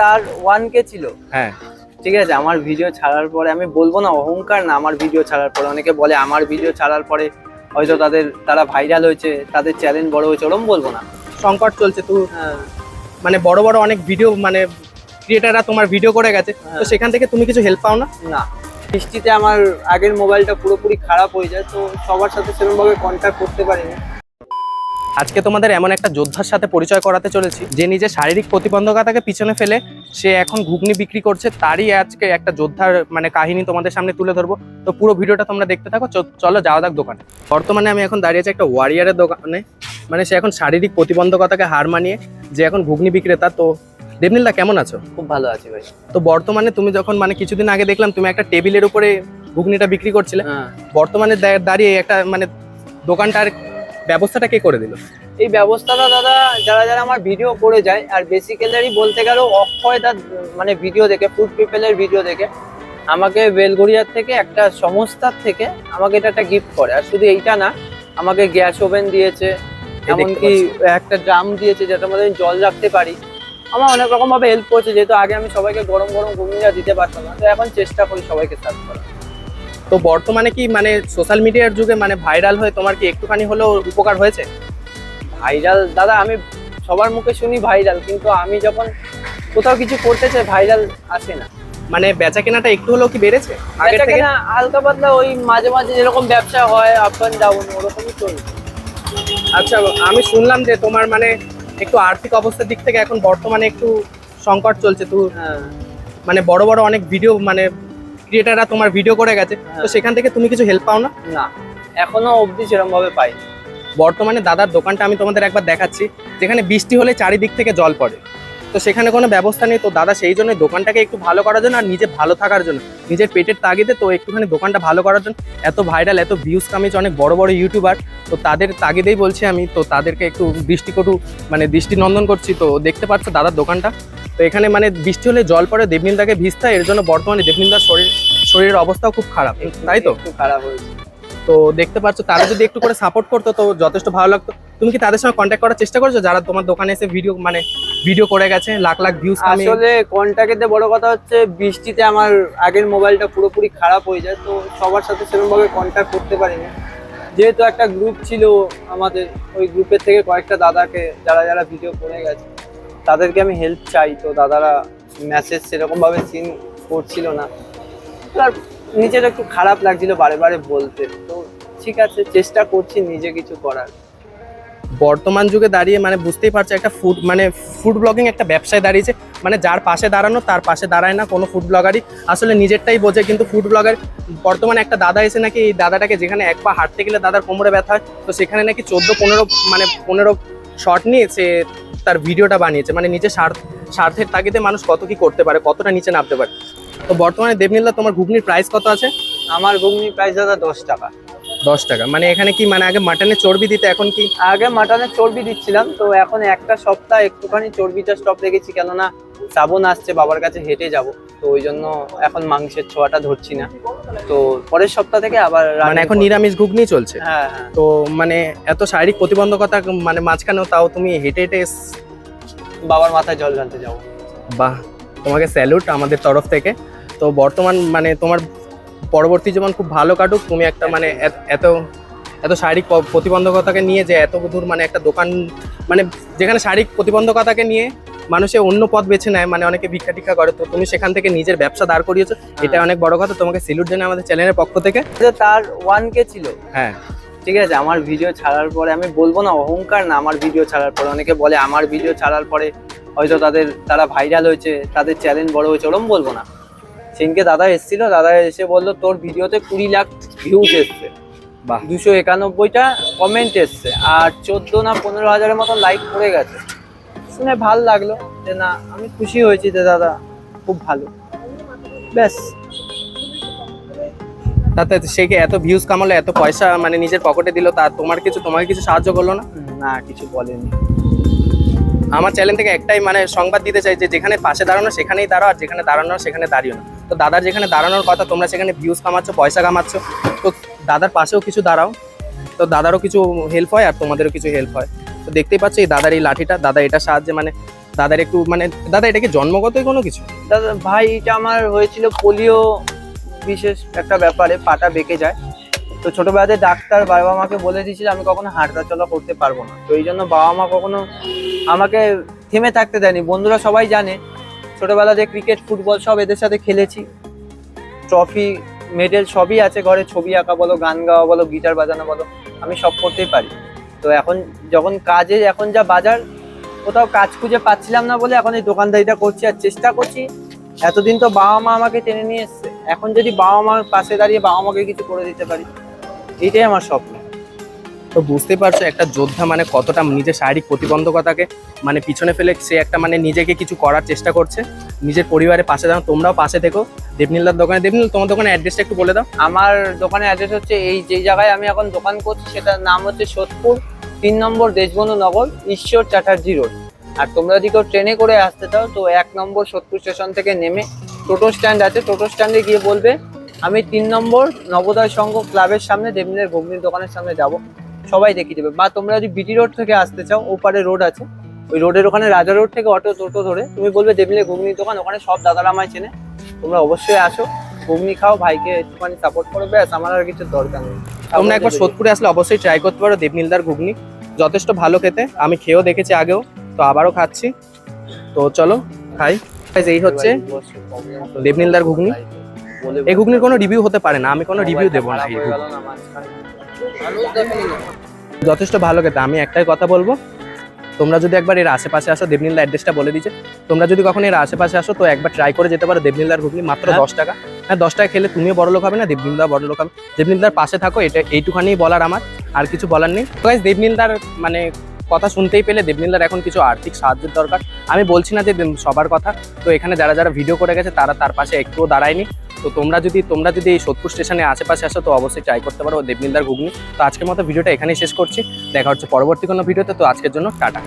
তার ওয়ান কে ছিল। হ্যাঁ। ঠিক আছে আমার ভিডিও ছাড়ার পরে আমি বলব না অহংকার না আমার ভিডিও ছাড়ার পরে। অনেকে বলে আমার ভিডিও ছাড়ার পরে হয়তো তাদের তারা ভাইরাল হয়েছে তাদের চ্যালেঞ্জ বড় হয়েছে ওরম বলব না। সংকট চলছে তো হ্যাঁ, মানে বড় বড় অনেক ভিডিও মানে ক্রিয়েটাররা তোমার ভিডিও করে গেছে তো হ্যাঁ। সেখান থেকে তুমি কিছু হেল্প পাও না? না। বৃষ্টিতে আমার আগের মোবাইলটা পুরোপুরি খারাপ হয়ে যায় তো সবার সাথে সেরকমভাবে কন্ট্যাক্ট করতে পারিনি। আজকে তোমাদের এমন একটা যোদ্ধার সাথে পরিচয় করাতে চলেছি যে নিজের শারীরিক প্রতিবন্ধকতাকে পিছনে ফেলে সে এখন ঘুগনি বিক্রি করছে তারই আজকে একটা যোদ্ধার মানে কাহিনী তোমাদের সামনে তুলে ধরবো। তো পুরো ভিডিওটা তোমরা দেখতে থাকো চলো যাওয়া যাক দোকানে। বর্তমানে আমি এখন দাঁড়িয়ে আছি একটা ওয়ারিয়ারের দোকানে মানে সে এখন শারীরিক প্রতিবন্ধকতাকে হার মানিয়ে যে এখন ঘুগনি বিক্রেতা। তো দেবনীলদা কেমন আছো? খুব ভালো আছি ভাই। তো বর্তমানে তুমি যখন মানে কিছুদিন আগে দেখলাম তুমি একটা টেবিলের উপরে ঘুগনিটা বিক্রি করছিলে হ্যাঁ। বর্তমানে দাঁড়িয়ে একটা মানে দোকানটার ব্যবস্থাটা কে করে দিল? এই ব্যবস্থাটা দাদা যারা যারা আমার ভিডিও করে যায় আর বেসিক্যালি বলতে গেল অক্ষয় দার মানে ভিডিও দেখে ফুড পিপলের ভিডিও দেখে আমাকে বেলগড়িয়ার থেকে একটা সংস্থার থেকে আমাকে এটা একটা গিফট করে। আর শুধু এইটা না আমাকে গ্যাস ওভেন দিয়েছে এমনকি একটা ড্রাম দিয়েছে যেটার মধ্যে আমি জল রাখতে পারি। আমার অনেক রকমভাবে হেল্প করছে যেহেতু আগে আমি সবাইকে গরম গরম ঘুমিয়ে দিতে পারতাম না তো এখন চেষ্টা করি সবাইকে সার্ভ করা তো বর্তমানে কি মানে সোশ্যাল মিডিয়ার যুগে মানে ভাইরাল হয়ে তোমার কি একটুখানি হলেও উপকার হয়েছে? ভাইরাল দাদা আমি সবার মুখে শুনি ভাইরাল কিন্তু আমি যখন কোথাও কিছু করতে চাই ভাইরাল আসে না। মানে বেচা কেনাটা একটু হলেও কি বেড়েছে? আগের থেকে? হালকা পাতলা ওই মাঝে মাঝে যেরকম ব্যবসা হয় আপ অ্যান্ড ডাউন ওরকমই চলছে। আচ্ছা আমি শুনলাম যে তোমার মানে একটু আর্থিক অবস্থার দিক থেকে এখন বর্তমানে একটু সংকট চলছে তো হ্যাঁ। মানে বড় বড় অনেক ভিডিও মানে ক্রিয়েটাররা তোমার ভিডিও করে গেছে তো হ্যাঁ। সেখান থেকে তুমি কিছু হেল্প পাও না? না এখনও অবধি সেরকম ভাবে পাইনি। বর্তমানে দাদার দোকানটা আমি তোমাদের একবার দেখাচ্ছি যেখানে বৃষ্টি হলে চারিদিক থেকে জল পড়ে। তো সেখানে কোনো ব্যবস্থা নেই। তো দাদা সেই জন্য দোকানটাকে একটু ভালো করার জন্য আর নিজে ভালো থাকার জন্য। নিজের পেটের তাগিদে তো একটুখানি দোকানটা ভালো করার জন্য। এত ভাইরাল এত ভিউজ কামিয়েছে অনেক বড় বড় ইউটিউবার তো তাদের তাগিদেই বলছি আমি, তো তাদেরকে একটু দৃষ্টিকটু মানে দৃষ্টিনন্দন করছি। তো দেখতে পাচ্ছ দাদার দোকানটা। তো এখানে মানে বৃষ্টি হলে জল পড়ে দেবনীলদাকে ভিজতে এর জন্য বর্তমানে দেবনীলদার শরীর, শরীরের অবস্থাও খুব খারাপ। তাই তো? খুব খারাপ হয়েছে। তো দেখতে পাচ্ছ, তারা যদি একটু করে সাপোর্ট করতো, তো যথেষ্ট ভালো লাগতো। তুমি কি তাদের সঙ্গে কন্ট্যাক্ট করার চেষ্টা করছ? যারা তোমার দোকানে এসে ভিডিও মানে ভিডিও করে গেছে, লাখ লাখ ভিউজ আসলে কন্ট্যাক্টে বড় কথা হচ্ছে, বৃষ্টিতে আমার আগের মোবাইলটা পুরোপুরি খারাপ হয়ে যায়, তো সবার সাথে সেরকমভাবে কন্ট্যাক্ট করতে পারিনি। যেহেতু একটা গ্রুপ ছিল আমাদের, ওই গ্রুপের থেকে কয়েকটা দাদাকে, যারা যারা ভিডিও করে গেছে, তাদেরকে আমি হেল্প চাই। তো দাদারা মেসেজ সেরকমভাবে সিন করছিল না। আর নিজের একটু খারাপ লাগছিল বারে বারে বলতে। তো ঠিক আছে, চেষ্টা করছি নিজে কিছু করার। বর্তমান যুগে দাঁড়িয়ে মানে বুঝতেই পারছ একটা ফুড মানে ফুড ব্লগিং একটা ব্যবসায় দাঁড়িয়েছে। মানে যার পাশে দাঁড়ানো, তার পাশে দাঁড়ায় না কোনো ফুড ব্লগারই। আসলে নিজেরটাই বোঝে, কিন্তু ফুড ব্লগার, বর্তমানে একটা দাদা এসে নাকি এই দাদাটাকে যেখানে এক পা হাঁটতে গেলে দাদার কোমরে ব্যথা হয়, তো সেখানে নাকি চোদ্দ, পনেরো মানে পনেরো শর্ট নিয়ে সে তার ভিডিওটা বানিয়েছে। মানে নিজের স্বার্থ, স্বার্থের তাগিদে মানুষ কত কি করতে পারে, কতটা নিচে নামতে পারে। তো বর্তমানে দেবনীলা তোমার ঘুগনির প্রাইস কত আছে? আমার ঘুগনির প্রাইস দাদা দশ টাকা। দশ টাকা। মানে এখানে কি মানে আগে মাটনের চর্বি দিতে এখন কি? আগে মাটনের চর্বি দিচ্ছিলাম তো এখন একটা সপ্তাহ একটুখানি চর্বিটা স্টপ রেখেছি কেননা শ্রাবণ আসছে বাবার কাছে হেঁটে যাব তো ওই জন্য এখন মাংসের ছোঁয়াটা ধরছি না। তো পরের সপ্তাহ থেকে আবার মানে এখন নিরামিষ ঘুগনি চলছে? হ্যাঁ হ্যাঁ। তো মানে এত শারীরিক প্রতিবন্ধকতা মানে মাঝখানেও তাও তুমি হেঁটে হেঁটে বাবার মাথায় জল ঢালতে যাব। বাহ। তোমাকে স্যালুট আমাদের তরফ থেকে। তো বর্তমান মানে তোমার পরবর্তী জীবন খুব ভালো কাটুক। তুমি একটা মানে এত- এত শারীরিক প্রতিবন্ধকতাকে নিয়ে যে এত দূর মানে একটা দোকান মানে যেখানে শারীরিক প্রতিবন্ধকতাকে নিয়ে মানুষে অন্য পথ বেছে নেয় মানে অনেকে ভিক্ষা টিক্ষা করে তো তুমি সেখান থেকে নিজের ব্যবসা দাঁড় করিয়েছো। এটা অনেক বড় কথা। তোমাকে সিলুট জানাই আমাদের চ্যানেলের পক্ষ থেকে। তার ওয়ান কে ছিল। হ্যাঁ। ঠিক আছে আমার ভিডিও ছাড়ার পরে আমি বলব না অহংকার না আমার ভিডিও ছাড়ার পরে। অনেকে বলে আমার ভিডিও ছাড়ার পরে হয়তো তাদের তারা ভাইরাল হয়েছে তাদের চ্যালেঞ্জ বড় হয়েছে ওরম বলব না। সেদিনকে দাদা এসেছিল দাদা এসে বলল তোর ভিডিওতে কুড়ি লাখ ভিউজ এসছে। বাহ। দুশো একানব্বইটা কমেন্ট এসছে আর চোদ্দ না পনেরো হাজারের মতো লাইক পড়ে গেছে। শুনে ভালো লাগল যে না আমি খুশি হয়েছি যে দাদা খুব ভালো। ব্যাস। তাতে সে কি এত ভিউজ কামালো এত পয়সা মানে নিজের পকেটে দিল তা তোমার কিছু তোমাকে কিছু সাহায্য করল না? না কিছু বলেনি। আমার চ্যানেল থেকে একটাই মানে সংবাদ দিতে চাই যে যেখানে পাশে দাঁড়ানো সেখানেই দাঁড়াও আর যেখানে দাঁড়ানো সেখানে দাঁড়িও না। তো দাদার যেখানে দাঁড়ানোর কথা তোমরা সেখানে ভিউজ কামাচ্ছ পয়সা কামাচ্ছ তো দাদার পাশেও কিছু দাঁড়াও। তো দাদারও কিছু হেল্প হয় আর তোমাদেরও কিছু হেল্প হয়। তো দেখতেই পাচ্ছ এই দাদার এই লাঠিটা দাদা এটা সাহায্যে মানে দাদার একটু মানে দাদা এটা কি জন্মগতই কোনো কিছু? দাদা ভাই এটা আমার হয়েছিল পোলিও বিশেষ একটা ব্যাপারে পাটা বেঁকে যায়। তো ছোটবেলাতে ডাক্তার বাবা মাকে বলে দিয়েছিল, আমি কখনো হাঁটা চলা করতে পারব না। তো এই জন্য বাবা মা কখনো আমাকে থেমে থাকতে দেয়নি। বন্ধুরা সবাই জানে, ছোটবেলাতে ক্রিকেট, ফুটবল সব এদের সাথে খেলেছি। ট্রফি, মেডেল সবই আছে ঘরে, ছবি আঁকা বলো, গান গাওয়া বলো, গিটার বাজানো বলো, আমি সব করতেই পারি। তো এখন যখন কাজে, এখন যা বাজার, কোথাও কাজ খুঁজে পাচ্ছিলাম না বলে এখন এই দোকানদারিটা করছি আর চেষ্টা করছি এতদিন তো বাবা মা আমাকে টেনে নিয়ে এসছে। এখন যদি বাবা মার পাশে দাঁড়িয়ে বাবা মাকে কিছু করে দিতে পারি এইটাই আমার স্বপ্ন। তো বুঝতে পারছ একটা যোদ্ধা মানে কতটা নিজের শারীরিক প্রতিবন্ধকতাকে মানে পিছনে ফেলে সে একটা মানে নিজেকে কিছু করার চেষ্টা করছে। নিজের পরিবারের পাশে দাও তোমরাও পাশে থেকো। দেবনীলার দোকানে দেবনীল তোমার দোকানের অ্যাড্রেসটা একটু বলে দাও। আমার দোকানের অ্যাড্রেস হচ্ছে এই যে জায়গায় আমি এখন দোকান করছি সেটার নাম হচ্ছে সোদপুর তিন নম্বর দেশবন্ধু নগর ঈশ্বর চ্যাটার্জি রোড। আর তোমরা যদি কেউ ট্রেনে করে আসতে চাও তো এক নম্বর সোদপুর স্টেশন থেকে নেমে টোটো স্ট্যান্ড আছে। টোটো স্ট্যান্ডে গিয়ে বলবে আমি তিন নম্বর নবোদয় সংঘ ক্লাবের সামনে দেবনীলের ঘুগনির দোকানের সামনে যাব। সবাই দেখিয়ে দেবে। বা তোমরা যদি বিটি রোড থেকে আসতে চাও ওপারে রোড আছে। ওই রোডের ওখানে রাজা রোড থেকে অটো টোটো ধরে তুমি বলবে দেবনীলের ঘুগনির দোকান ওখানে সব দাদারা আমায় চেনে। তোমরা অবশ্যই আসো ঘুগনি খাও ভাইকে একটুখানি সাপোর্ট করো। ব্যাস আমার আর কিছু দরকার নেই। তোমরা একবার সোদপুরে আসলে অবশ্যই ট্রাই করতে পারো দেবনীলদার ঘুগনি। যথেষ্ট ভালো খেতে। আমি খেয়েও দেখেছি আগেও। তো আবারও খাচ্ছি। তো চলো খাই। এই হচ্ছে দেবনীলদার ঘুগনি। এই ঘুগনির কোনো রিভিউ হতে পারে না আমি কোনো রিভিউ দেবো না এই যথেষ্ট ভালো খেতে আমি একটাই কথা বলব। তোমরা যদি একবার এর আশেপাশে আসো দেবনীলার অ্যাড্রেসটা বলে দিচ্ছে তোমরা যদি কখন এর আশেপাশে আসো তো একবার ট্রাই করে যেতে পারো দেবনীলদার ঘুগনি মাত্র হ্যাঁ। দশ টাকা। হ্যাঁ দশ টাকা খেলে তুমিও বড় লোক হবে না দেবনীলদা বড় লোক হবে। দেবনীলদার পাশে থাকো এটা এইটুখানি বলার আমার আর কিছু বলার নেই। তো দেবনীলদার মানে কথা শুনতেই পেলে দেবনীলার এখন কিছু আর্থিক সাহায্যের দরকার। আমি বলছি না যে সবার কথা। তো এখানে যারা যারা ভিডিও করে গেছে, তারা তার পাশে একটুও দাঁড়ায়নি। তো তোমরা যদি তোমরা যদি এই সোদপুর স্টেশনে আশেপাশে আসো, তো অবশ্যই ট্রাই করতে পারো দেবনীলদার ঘুগনি। তো আজকের মতো ভিডিওটা এখানেই শেষ করছি। দেখা হচ্ছে পরবর্তী কোনো ভিডিওতে। তো আজকের জন্য টাটা।